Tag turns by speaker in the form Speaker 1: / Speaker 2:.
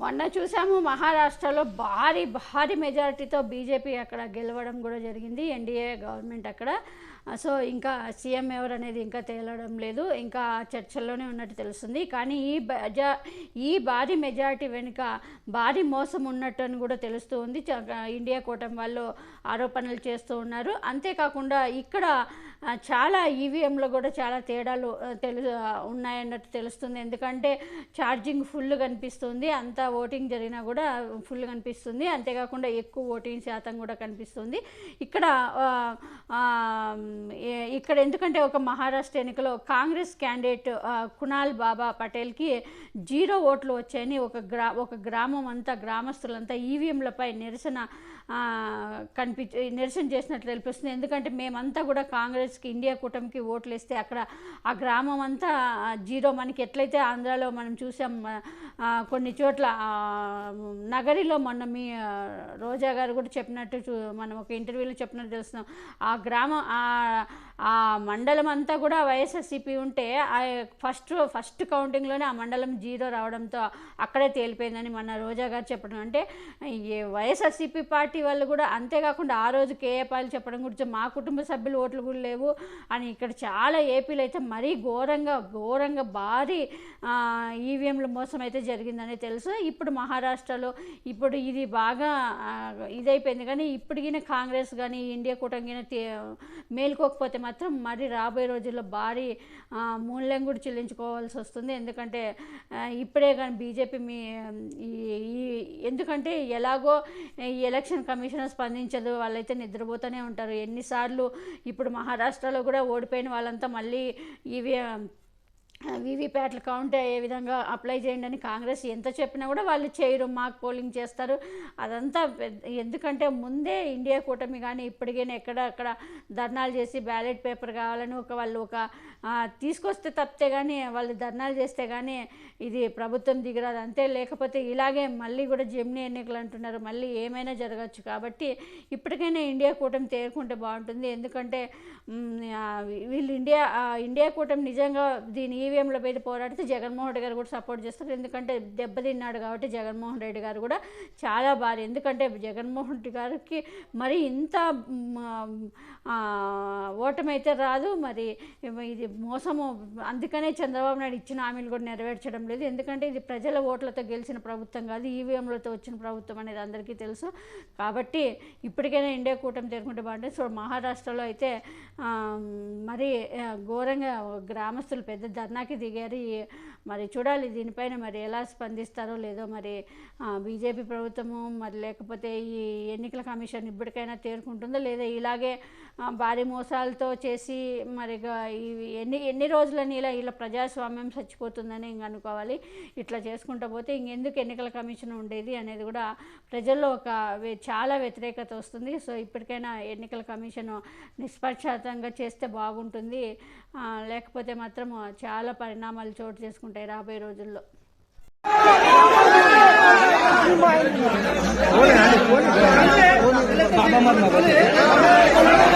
Speaker 1: మొన్న చూసాము మహారాష్ట్రలో భారీ భారీ మెజారిటీతో బీజేపీ అక్కడ గెలవడం కూడా జరిగింది. ఎన్డీఏ గవర్నమెంట్ అక్కడ. సో ఇంకా సీఎం ఎవరు అనేది ఇంకా తేలడం లేదు. ఇంకా చర్చల్లోనే ఉన్నట్టు తెలుస్తుంది. కానీ ఈ బజా ఈ భారీ మెజారిటీ వెనుక భారీ మోసం ఉన్నట్టు అని కూడా తెలుస్తూ ఉంది. ఇండియా కూటమి వాళ్ళు ఆరోపణలు చేస్తూ ఉన్నారు. అంతేకాకుండా ఇక్కడ చాలా ఈవీఎంలో కూడా చాలా తేడాలు తెలు ఉన్నాయన్నట్టు తెలుస్తుంది. ఎందుకంటే ఛార్జింగ్ ఫుల్ కనిపిస్తుంది అంతా ఓటింగ్ జరిగినా కూడా ఫుల్ కనిపిస్తుంది. అంతేకాకుండా ఎక్కువ ఓటింగ్ శాతం కూడా కనిపిస్తుంది. ఇక్కడ ఇక్కడ ఎందుకంటే ఒక మహారాష్ట్ర ఎన్నికలో కాంగ్రెస్ క్యాండిడేట్ కునాల్ బాబా పటేల్కి జీరో ఓట్లు వచ్చాయని ఒక గ్రా ఒక గ్రామం అంతా గ్రామస్తులంతా ఈవీఎంలపై నిరసన కనిపి నిరసన చేసినట్లు తెలిపిస్తుంది. ఎందుకంటే మేమంతా కూడా కాంగ్రెస్కి ఇండియా కూటమికి ఓట్లు వేస్తే అక్కడ ఆ గ్రామం అంతా జీరో. మనకి ఎట్లయితే ఆంధ్రాలో మనం చూసాం కొన్ని చోట్ల నగరిలో మొన్న మీ రోజా గారు కూడా చెప్పినట్టు చూ మనం ఒక ఇంటర్వ్యూలో చెప్పినట్టు తెలుస్తున్నాం. ఆ గ్రామం ఆ మండలం అంతా కూడా వైఎస్ఎస్సిపి ఉంటే ఆ ఫస్ట్ ఫస్ట్ కౌంటింగ్లోనే ఆ మండలం జీరో రావడంతో అక్కడే తేలిపోయిందని మన రోజా గారు చెప్పడం. అంటే ఈ వైఎస్ఆర్సీపీ పార్టీ వాళ్ళు కూడా అంతేకాకుండా ఆ రోజు కేఏపాలు చెప్పడం గురించి మా కుటుంబ సభ్యులు ఓట్లు కూడా లేవు అని ఇక్కడ చాలా ఏపీలో అయితే మరీ ఘోరంగా ఘోరంగా భారీ ఈవీఎంల మోసం అయితే జరిగిందని తెలుసు. ఇప్పుడు మహారాష్ట్రలో ఇప్పుడు ఇది బాగా ఇదైపోయింది. కానీ ఇప్పటికైనా కాంగ్రెస్ కానీ ఇండియా కూటమి తే- మేలుకోకపోతే మాత్రం మరి రాబోయే రోజుల్లో భారీ మూల్యం కూడా చెల్లించుకోవాల్సి వస్తుంది. ఎందుకంటే ఇప్పుడే కానీ బీజేపీ మీ ఈ ఈ- ఎందుకంటే ఎలాగో ఈ ఎలక్షన్ కమిషన్ స్పందించదు వాళ్ళైతే నిద్రపోతూనే ఉంటారు. ఎన్నిసార్లు ఇప్పుడు మహారాష్ట్రలో కూడా ఓడిపోయిన వాళ్ళంతా మళ్ళీ ఇవి వీవీప్యాట్లు కౌంట్ అయ్యే విధంగా అప్లై చేయండి అని కాంగ్రెస్ ఎంత చెప్పినా కూడా వాళ్ళు చేయరు మాక్ పోలింగ్ చేస్తారు. అదంతా పెద్ద- ఎందుకంటే ముందే ఇండియా కూటమి కానీ ఇప్పటికైనా ఎక్కడ అక్కడ ధర్నాలు చేసి బ్యాలెట్ పేపర్ కావాలని ఒక వాళ్ళు ఒక తీసుకొస్తే తప్పితే కానీ వాళ్ళు ధర్నాలు చేస్తే కానీ ఇది ప్రభుత్వం దిగరాదు. అంతే లేకపోతే ఇలాగే మళ్ళీ కూడా జమినీ ఎన్నికలు అంటున్నారు. మళ్ళీ ఏమైనా జరగచ్చు కాబట్టి ఇప్పటికైనా ఇండియా కూటమి తేరుకుంటే బాగుంటుంది. ఎందుకంటే వీళ్ళు ఇండియా ఇండియా కూటమి నిజంగా దీని ఈవీఎంల మీద పోరాడితే జగన్మోహన్ రెడ్డి గారు కూడా సపోర్ట్ చేస్తారు. ఎందుకంటే దెబ్బతిన్నాడు కాబట్టి జగన్మోహన్ రెడ్డి గారు కూడా చాలా భారీ ఎందుకంటే జగన్మోహన్ రెడ్డి గారికి మరి ఇంత ఓటమైతే రాదు. మరి ఇది మోసము. అందుకనే చంద్రబాబు నాయుడు ఇచ్చిన హామీలు కూడా నెరవేర్చడం లేదు. ఎందుకంటే ఇది ప్రజల ఓట్లతో గెలిచిన ప్రభుత్వం కాదు ఈవీఎంలతో వచ్చిన ప్రభుత్వం అనేది అందరికీ తెలుసు. కాబట్టి ఇప్పటికైనా ఇండియా కూటమి తెరుకుంటే బాగుంటుంది. సో మహారాష్ట్రలో అయితే మరి ఘోరంగా గ్రామస్తులు పెద్ద ధర్నాకి దిగారు. మరి చూడాలి దీనిపైన మరి ఎలా స్పందిస్తారో లేదో మరి బీజేపీ ప్రభుత్వము మరి లేకపోతే ఈ ఎన్నికల కమిషన్ ఇప్పటికైనా తేరుకుంటుందో లేదా ఇలాగే భారీ మోసాలతో చేసి మరి ఈ ఎన్ని ఎన్ని రోజులని ఇలా ఇలా ప్రజాస్వామ్యం చచ్చిపోతుందని ఇంక అనుకోవాలి. ఇట్లా చేసుకుంటూ పోతే ఇంకెందుకు ఎన్నికల కమిషన్ ఉండేది అనేది కూడా ప్రజల్లో ఒక చాలా వ్యతిరేకత వస్తుంది. సో ఇప్పటికైనా ఎన్నికల కమిషన్ నిష్పక్షాతంగా చేస్తే బాగుంటుంది. లేకపోతే మాత్రం చాలా పరిణామాలు చోటు చేసుకుంటాయి రాబోయే రోజుల్లో.
Speaker 2: Thank